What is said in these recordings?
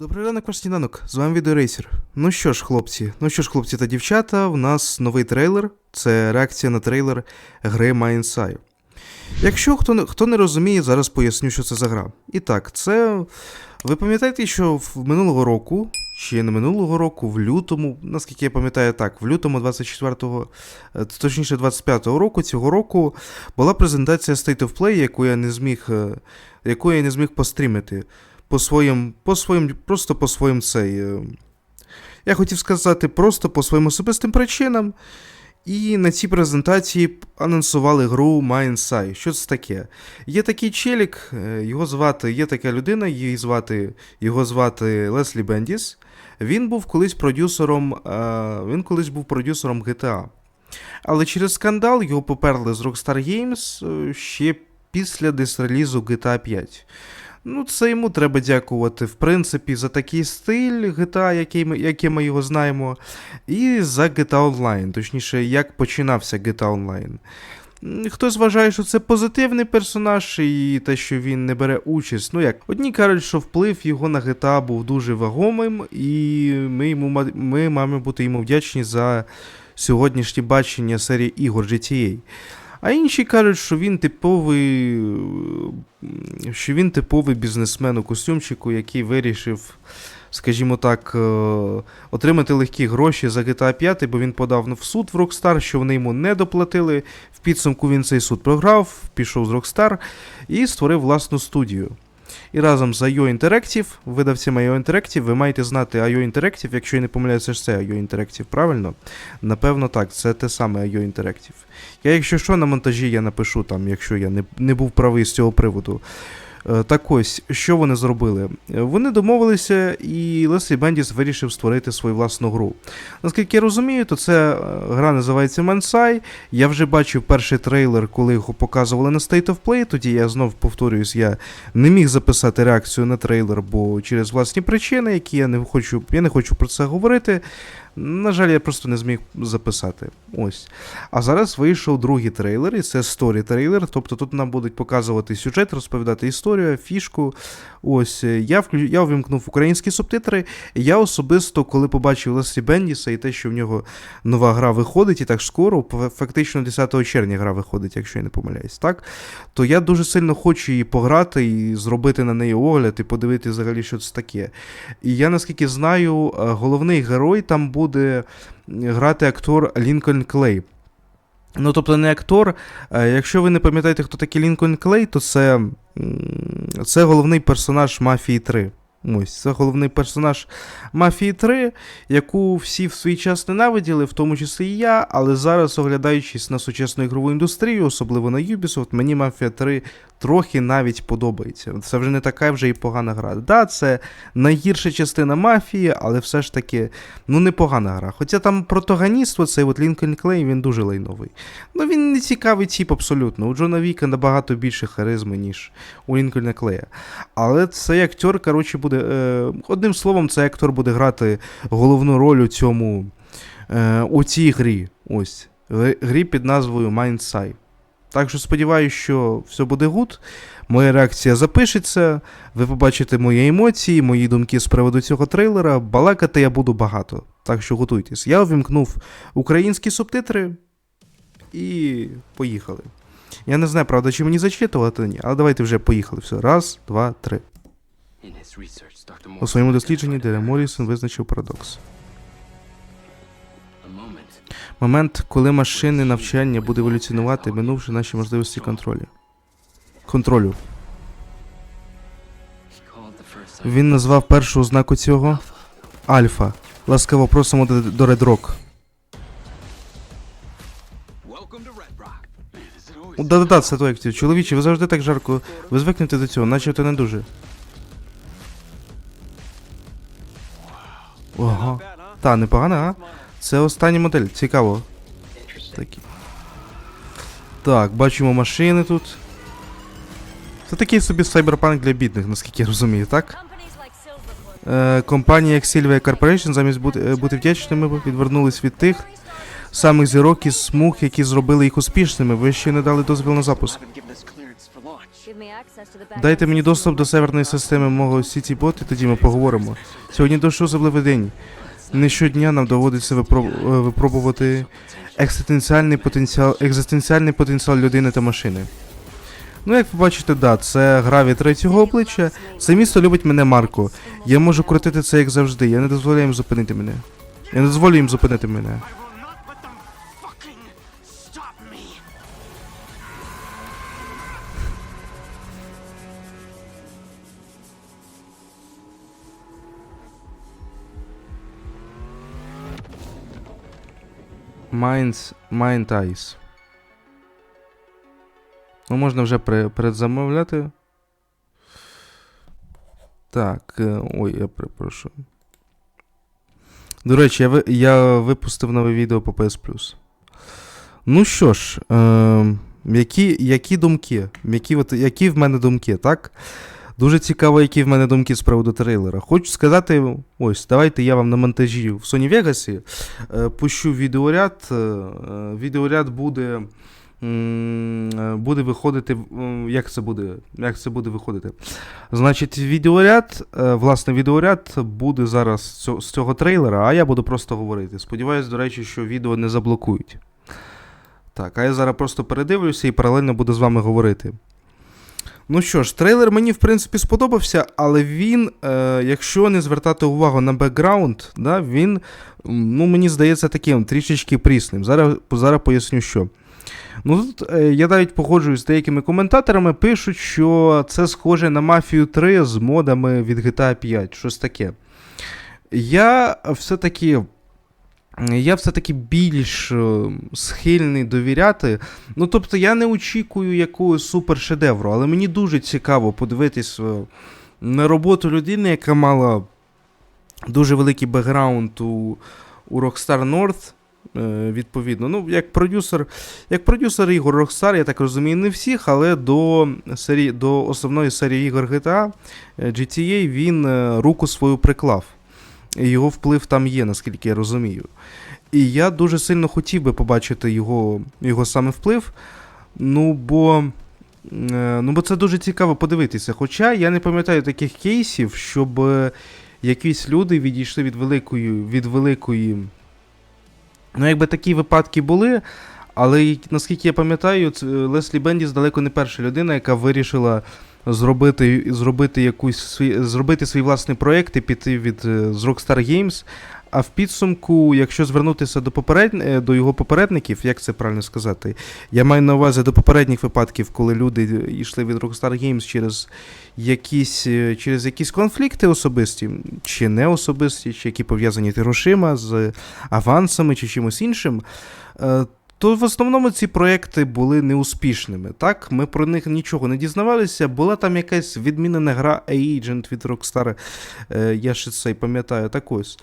Добрий ранок, ваш сніданок. З вами відеорейсер. Ну що ж, хлопці, ну що ж, хлопці та дівчата, в нас новий трейлер. Це реакція на трейлер гри Майнсай. Якщо хто не, хто не розуміє, зараз поясню, що це за гра. І так, це. Ви пам'ятаєте, що в минулого року, чи не минулого року, в лютому, наскільки я пам'ятаю, так, в лютому 24-го, е, точніше 25-го року, цього року, була презентація State of Play, яку я не зміг, е, яку я не зміг пострімити по своїм, по своїм, просто по своїм цей. е, Я хотів сказати, просто по своїм особистим причинам. І на цій презентації анонсували гру Mindsai. Що це таке? Є такий челік, е, його звати, є така людина, її звати, його звати Леслі Бендіс. Він був колись продюсером, е, він колись був продюсером GTA. Але через скандал його поперли з Rockstar Games ще після десь релізу GTA 5. Ну, це йому треба дякувати, в принципі, за такий стиль GTA, який ми, який ми його знаємо, і за GTA Online, точніше, як починався GTA Online. Хтось вважає, що це позитивний персонаж, і те, що він не бере участь. Ну як, одні кажуть, що вплив його на GTA був дуже вагомим, і ми, йому, ми маємо бути йому вдячні за сьогоднішнє бачення серії ігор GTA. А інші кажуть, що він типовий, що він типовий бізнесмен у костюмчику, який вирішив, скажімо так, е, отримати легкі гроші за GTA 5, бо він подав в суд в Rockstar, що вони йому не доплатили. В підсумку він цей суд програв, пішов з Rockstar і створив власну студію. І разом з IO Interactive, видавцем IO Interactive, ви маєте знати IO Interactive, якщо я не помиляюся, це IO Interactive, правильно? Напевно, так, це те саме IO Interactive. Я, якщо що, на монтажі я напишу там, якщо я не, не був правий з цього приводу. Е, Так ось, що вони зробили? Е, Вони домовилися, і Леслі Бендіс вирішив створити свою власну гру. Наскільки я розумію, то це е, гра називається Мансай. Я вже бачив перший трейлер, коли його показували на State of Play. Тоді я знов повторююсь, я не міг записати реакцію на трейлер, бо через власні причини, які я не хочу, я не хочу про це говорити. На жаль, я просто не зміг записати. Ось. А зараз вийшов другий трейлер, і це сторі трейлер. Тобто тут нам будуть показувати сюжет, розповідати історію, фішку. Ось е, я вклю... я увімкнув українські субтитри. Я особисто, коли побачив Леслі Бендіса і те, що в нього нова гра виходить, і так скоро, фактично 10 червня гра виходить, якщо я не помиляюсь, так? То я дуже сильно хочу її пограти і зробити на неї огляд, і подивитися взагалі, що це таке. І я наскільки знаю, е, головний герой там буде грати актор Лінкольн Клей. Ну, тобто не актор. Е, Якщо ви не пам'ятаєте, хто такий Лінкольн Клей, то це, це головний персонаж Мафії 3. Ось, це головний персонаж Мафії 3, яку всі в свій час ненавиділи, в тому числі і я, але зараз, оглядаючись на сучасну ігрову індустрію, особливо на Ubisoft, мені Мафія 3 трохи навіть подобається. Це вже не така вже і погана гра. Да, це найгірша частина мафії, але все ж таки, ну, непогана гра. Хоча там протагоніст, оцей от Лінкольн Клей, він дуже лайновий. Ну, він не цікавий тип абсолютно. У Джона Віка набагато більше харизми, ніж у Лінкольна Клея. Але цей актор, коротше, буде. Е, одним словом, цей актор буде грати головну роль у цьому. Е, у цій грі. Ось. Грі під назвою Mindsai. Так що сподіваюся, що все буде гуд. Моя реакція запишеться. Ви побачите мої емоції, мої думки з приводу цього трейлера. Балакати я буду багато. Так що готуйтесь. Я увімкнув українські субтитри і поїхали. Я не знаю, правда, чи мені зачитувати, ні, але давайте вже поїхали. Все. Раз, два, три. У своєму дослідженні Деля Морісон визначив парадокс. Момент, коли машинне навчання буде еволюціонувати, минувши наші можливості контролю. Контролю. Він назвав першу ознаку цього Альфа. Ласкаво просимо до, Red Rock. Да-да-да, це той актив. Чоловіче, ви завжди так жарко. Ви звикнете до цього, наче то не дуже. Ого. Та, непогано, а? Це остання модель, цікаво. Такі. Так, бачимо машини тут. Це такий собі сайберпанк для бідних, наскільки я розумію, так? Е, компанія як Silvia Corporation замість бути, е, бути вдячними відвернулись від тих самих зірок із смуг, які зробили їх успішними. Ви ще не дали дозвіл на запуск. Дайте мені доступ до серверної системи мого CT-бот, і тоді ми поговоримо. Сьогодні дуже особливий день. Не щодня нам доводиться е, випробувати екзистенціальний потенціал, екзистенціальний потенціал людини та машини. Ну, як ви бачите, да, це гра від третього обличчя. Це місто любить мене Марко. Я можу крутити це як завжди. Я не дозволяю їм зупинити мене. Я не дозволю їм зупинити мене. Minds, Mind Eyes. Ну, можна вже передзамовляти. Так. е, Ой, я перепрошую. До речі, я, я випустив нове відео по PS Plus. Ну що ж, е, які, які думки? Які, от, які в мене думки, так? Дуже цікаво, які в мене думки з приводу трейлера. Хочу сказати, ось, давайте я вам на монтажі в Sony Vegas е, пущу відеоряд. е, е, Відеоряд буде. Буде виходити. Як це буде? Як це буде виходити? Значить, відеоряд, власне, відеоряд буде зараз з цього трейлера, а я буду просто говорити. Сподіваюсь, до речі, що відео не заблокують. Так, а я зараз просто передивлюся і паралельно буду з вами говорити. Ну що ж, трейлер мені в принципі сподобався, але він, е, якщо не звертати увагу на бекграунд, да, він, ну, мені здається, таким трішечки прісним. Зараз, зараз поясню, що. Ну, тут е, я навіть погоджуюсь з деякими коментаторами, пишуть, що це схоже на Мафію 3 з модами від GTA 5, щось таке. Я все-таки. Я все-таки більш е, схильний довіряти. Ну, тобто, я не очікую якогось супершедевру, але мені дуже цікаво подивитись е, на роботу людини, яка мала дуже великий бекграунд у, у Rockstar North. е, Відповідно, ну, як продюсер, як продюсер ігор Rockstar, я так розумію, не всіх, але до, серії, до основної серії ігор GTA GTA він руку свою приклав. Його вплив там є, наскільки я розумію. І я дуже сильно хотів би побачити його, його саме вплив. Ну, бо. е, Ну, бо це дуже цікаво подивитися. Хоча я не пам'ятаю таких кейсів, щоб е, якісь люди відійшли від великої. від великої. Ну, якби такі випадки були. Але наскільки я пам'ятаю, Леслі Бендіс далеко не перша людина, яка вирішила зробити, зробити, якусь свій, зробити свій власний проєкт і піти від е, з Rockstar Games. А в підсумку, якщо звернутися до поперед... е, до його попередників, як це правильно сказати, я маю на увазі до попередніх випадків, коли люди йшли від Rockstar Games через якісь, е, через якісь конфлікти особисті, чи не особисті, чи які пов'язані з Грошима, з авансами чи чимось іншим. То в основному ці проекти були неуспішними. Так, ми про них нічого не дізнавалися. Була там якась відмінена гра A-Agent від Rockstar, е, я ще це пам'ятаю так ось.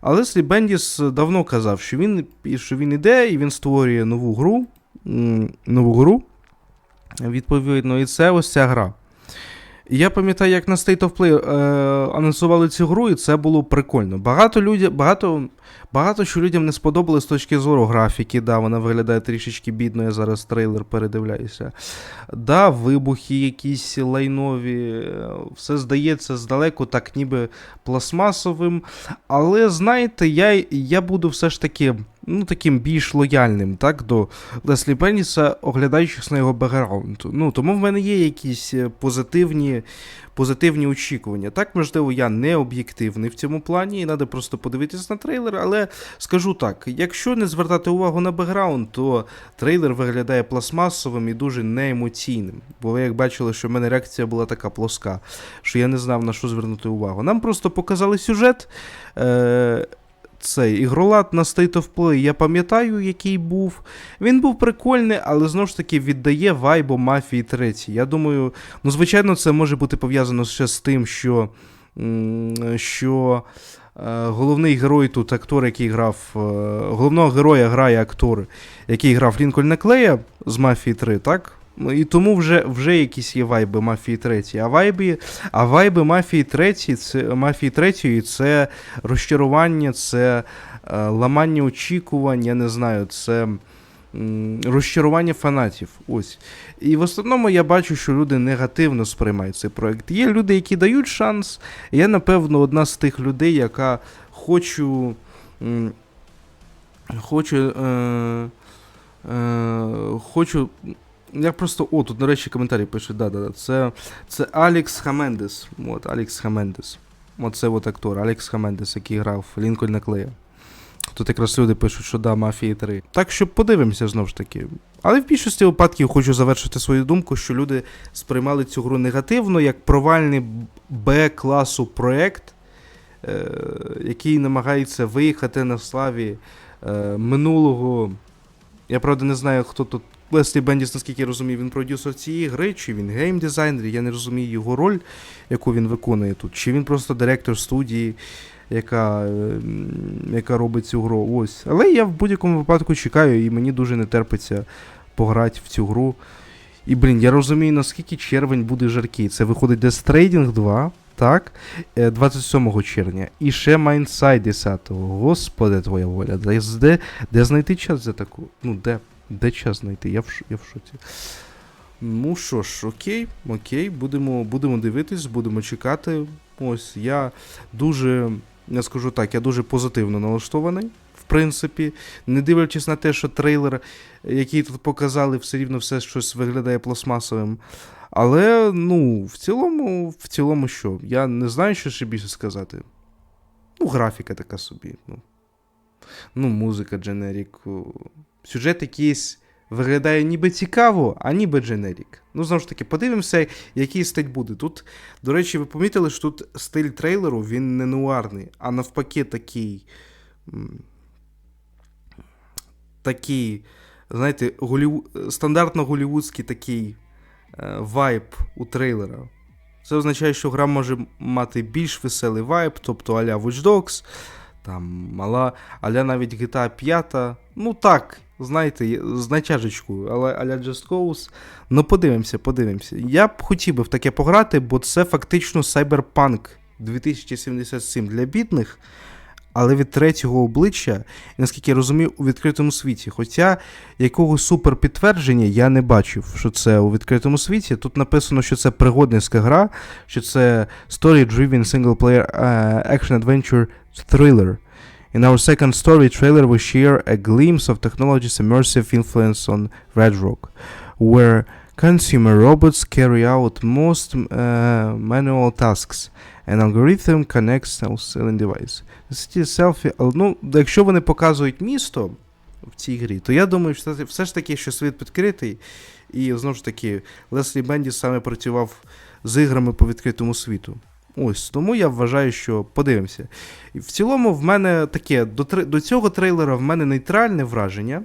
Але Слі Бендіс давно казав, що він, що він іде і він створює нову гру. Нову гру. Відповідно, і це ось ця гра. Я пам'ятаю, як на State of Play е, анонсували цю гру, і це було прикольно. Багато, людя, багато, багато що людям не сподобалось з точки зору графіки. Да, вона виглядає трішечки бідно, я зараз трейлер передивляюся. Да, вибухи якісь лайнові, е, все здається здалеку, так ніби пластмасовим. Але знаєте, я, я буду все ж таки ну, таким більш лояльним так, до Леслі Бенніса, оглядаючись на його бекграунд. Ну, тому в мене є якісь е, позитивні, позитивні очікування. Так, можливо, я не об'єктивний в цьому плані, і треба просто подивитися на трейлер, але скажу так: якщо не звертати увагу на бекграунд, то трейлер виглядає пластмасовим і дуже неемоційним. Бо ви як бачили, що в мене реакція була така плоска, що я не знав на що звернути увагу. Нам просто показали сюжет. Е- цей ігролад на State of Play, я пам'ятаю, який був. Він був прикольний, але знову ж таки віддає вайбу Мафії 3. Я думаю, ну, звичайно, це може бути пов'язано ще з тим, що. що е, Головний герой тут актор, який грав. е, Головного героя грає актор, який грав Лінкольна Клея з Мафії 3, так? Ну і тому вже, вже якісь є вайби Мафії 3. А вайби, а вайби Мафії 3 це Мафії 3 це розчарування, це е, ламання очікувань, я не знаю, це. розчарування фанатів. Ось. І в основному я бачу, що люди негативно сприймають цей проект. Є люди, які дають шанс. Я, напевно, одна з тих людей, яка хочу. Хочу. Е, е, хочу. Я просто. О, тут, речі, коментарі пишуть. Да, да, да. Це, це Алекс Хамендес. От, Алекс Хамендес. Оце от актор, Алекс Хамендес, який грав Лінкольна Клея. Тут якраз люди пишуть, що да, Мафії 3. Так що подивимося знову ж таки. Але в більшості випадків хочу завершити свою думку, що люди сприймали цю гру негативно, як провальний Б-класу проект, е, який намагається виїхати на славі е, минулого. Я правда не знаю, хто тут. Леслі Бендіс, наскільки я розумію, він продюсер цієї гри, чи він геймдизайнер, я не розумію його роль, яку він виконує тут, чи він просто директор студії, яка, е, яка робить цю гру. Ось. Але я в будь-якому випадку чекаю, і мені дуже не терпиться пограти в цю гру. І, блін, я розумію, наскільки червень буде жаркий. Це виходить Death Trading 2, так? Е, 27 червня. І ще Mindside 10. Господи, твоя воля. Де, де знайти час за таку? Ну, де? Де час знайти? Я в, я в шоці. Ну що ж, окей, окей, будемо, будемо дивитись, будемо чекати. Ось я дуже, я скажу так, я дуже позитивно налаштований. В принципі, не дивлячись на те, що трейлер, який тут показали, все рівно все щось виглядає пластмасовим. Але, ну, в цілому, в цілому що? Я не знаю, що ще більше сказати. Ну, графіка така собі. Ну, ну музика, дженерік. Сюжет якийсь виглядає ніби цікаво, а ніби дженерік. Ну, знову ж таки, подивимося, який стиль буде. Тут, до речі, ви помітили, що тут стиль трейлеру він не нуарний, а навпаки, такий. Такий, знаєте, голів... стандартно голівудський такий е, вайб у трейлера. Це означає, що гра може мати більш веселий вайб, тобто а-ля Watch Dogs, там мала, а-ля навіть GTA 5. Ну так, знаєте, з натяжечкою, але а-ля Just Cause. Ну, подивимося, подивимося. Я б хотів би в таке пограти, бо це фактично Cyberpunk 2077 для бідних, але від третього обличчя, наскільки я розумію, у відкритому світі. Хоча якогось супер підтвердження я не бачив, що це у відкритому світі. Тут написано, що це пригодницька гра, що це story-driven single-player uh, action-adventure thriller. In our second story trailer, we share a glimpse of technology's immersive influence on Red Rock, where consumer robots carry out most uh, manual tasks, and algorithm connects all selling device. The city selfie, ну, якщо вони показують місто в цій грі, то я думаю, що це все ж таки, що світ відкритий, і знову ж таки, Леслі Бендіс саме працював з іграми по відкритому світу. Ось, тому я вважаю, що подивимося. В цілому, в мене таке, до, до цього трейлера в мене нейтральне враження.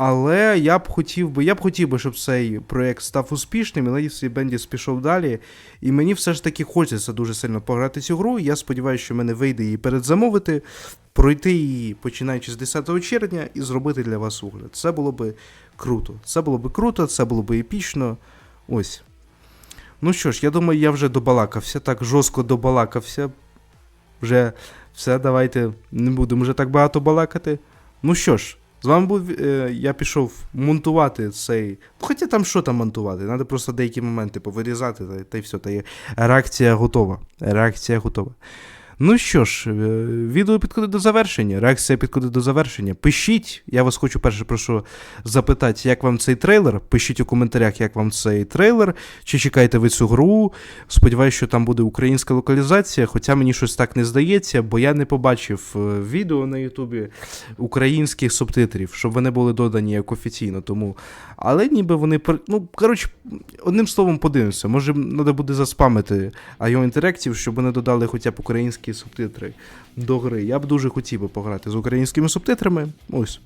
Але я б хотів би, я б хотів би, щоб цей проєкт став успішним, і Леслі Бендіс пішов далі. І мені все ж таки хочеться дуже сильно пограти цю гру. Я сподіваюся, що мене вийде її передзамовити, пройти її починаючи з 10 червня і зробити для вас огляд. Це було би круто. Це було би круто, це було би епічно. Ось. Ну що ж, я думаю, я вже добалакався, так жорстко добалакався. Вже все, давайте не будемо вже так багато балакати. Ну що ж, з вами був. Е, я пішов монтувати цей. Ну, Хоча там що там монтувати? Треба просто деякі моменти повирізати, та, та й все. Та є. Реакція готова. Реакція готова. Ну що ж, е, відео підходить до завершення. Реакція підходить до завершення. Пишіть, я вас хочу перше прошу запитати, як вам цей трейлер. Пишіть у коментарях, як вам цей трейлер, чи чекаєте ви цю гру. Сподіваюсь, що там буде українська локалізація, хоча мені щось так не здається, бо я не побачив е, відео на Ютубі українських субтитрів, щоб вони були додані як офіційно. Тому. Але ніби вони. Ну, коротше, одним словом, подивимося. Може, треба буде заспамити IO Interactive, щоб вони додали хоча б українські субтитри до гри. Я б дуже хотів би пограти з українськими субтитрами. Ось.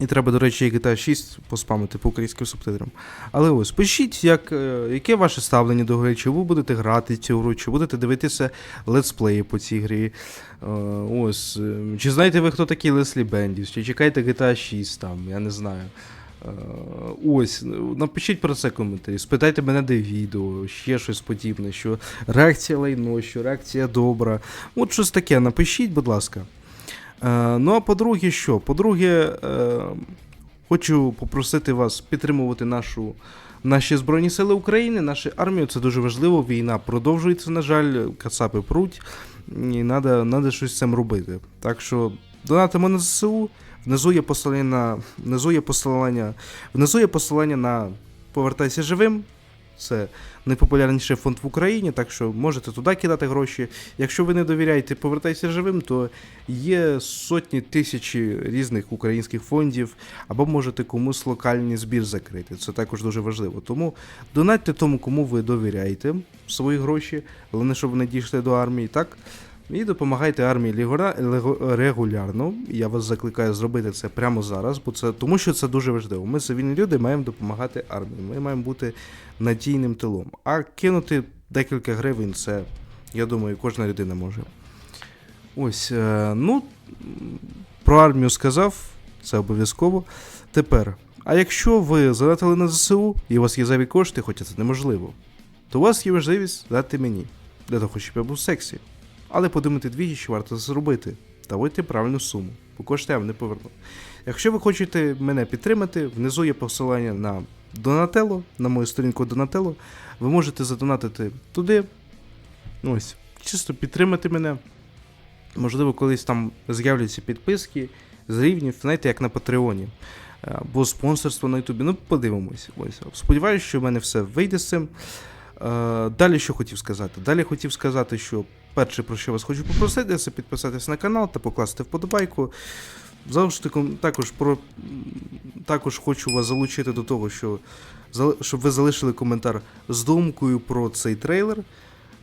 І треба, до речі, і GTA 6 поспамити по українським субтитрам. Але ось, пишіть, як, е, яке ваше ставлення до гри, чи ви будете грати цю гру, чи будете дивитися летсплеї по цій грі. Е, Ось. е, Чи знаєте ви, хто такий Леслі Бендіс, чи чекаєте GTA 6 там, я не знаю. Е, Ось, напишіть про це коментарі, спитайте мене, де відео, ще щось подібне, що реакція лайно, що реакція добра. От щось таке, напишіть, будь ласка. Е, ну а по-друге, що? По-друге, е, Хочу попросити вас підтримувати нашу, наші Збройні Сили України, нашу армію. Це дуже важливо. Війна продовжується, на жаль, кацапи пруть, і треба щось з цим робити. Так що донатимо на ЗСУ. Внизу є посилання на внизу є посилання, внизу є посилання на повертайся живим. Це найпопулярніший фонд в Україні, так що можете туди кидати гроші. Якщо ви не довіряєте повертайся живим, то є сотні тисячі різних українських фондів, або можете комусь локальний збір закрити. Це також дуже важливо. Тому донатьте тому, кому ви довіряєте свої гроші, головне, щоб вони дійшли до армії, так? І допомагайте армії лігора- регулярно. Я вас закликаю зробити це прямо зараз, бо це тому, що це дуже важливо. Ми цивільні люди маємо допомагати армії. Ми маємо бути надійним тилом. А кинути декілька гривень це, я думаю, кожна людина може. Ось, е, ну, про армію сказав, це обов'язково. Тепер, а якщо ви занатили на ЗСУ і у вас є зайві кошти, хоча це неможливо, то у вас є можливість дати мені, для того, щоб я був сексі. Але подумайте двічі, що варто зробити. Та вийти правильну суму, бо кошти я вам не поверну. Якщо ви хочете мене підтримати, внизу є посилання на Донателло, на мою сторінку Донателло. Ви можете задонатити туди. Ось, чисто підтримати мене. Можливо, колись там з'являться підписки з рівнів, знаєте, як на Патреоні. Е, Або спонсорство на Ютубі. Ну, подивимось. Ось. Сподіваюсь, що в мене все вийде з цим. Е, Далі що хотів сказати? Далі хотів сказати, що перше, про що вас хочу попросити, це підписатись на канал та покласти вподобайку. Завжди також про також хочу вас залучити до того, що щоб ви залишили коментар з думкою про цей трейлер.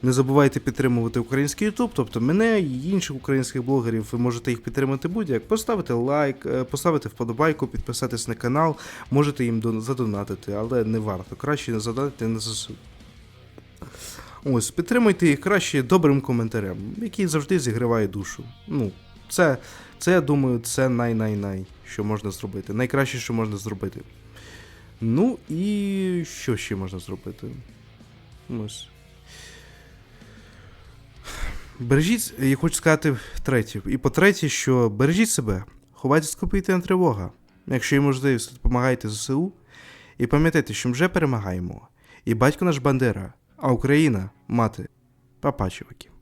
Не забувайте підтримувати український YouTube, тобто мене і інших українських блогерів. Ви можете їх підтримати будь-як. Поставити лайк, е, поставити вподобайку, підписатись на канал, можете їм задонатити, але не варто. Краще не задонатити на ЗСУ. Ось, підтримуйте їх краще добрим коментарем, який завжди зігріває душу. Ну, це, це я думаю, це най-най-най, що можна зробити. Найкраще, що можна зробити. Ну і що ще можна зробити? Ось. Бережіть, я хочу сказати третє. І по-третє, що бережіть себе, ховайте ховайтесь повітряна тривога. Якщо є можливість, допомагайте ЗСУ. І пам'ятайте, що ми вже перемагаємо. І батько наш Бандера, а Україна мати. Папа, чуваки.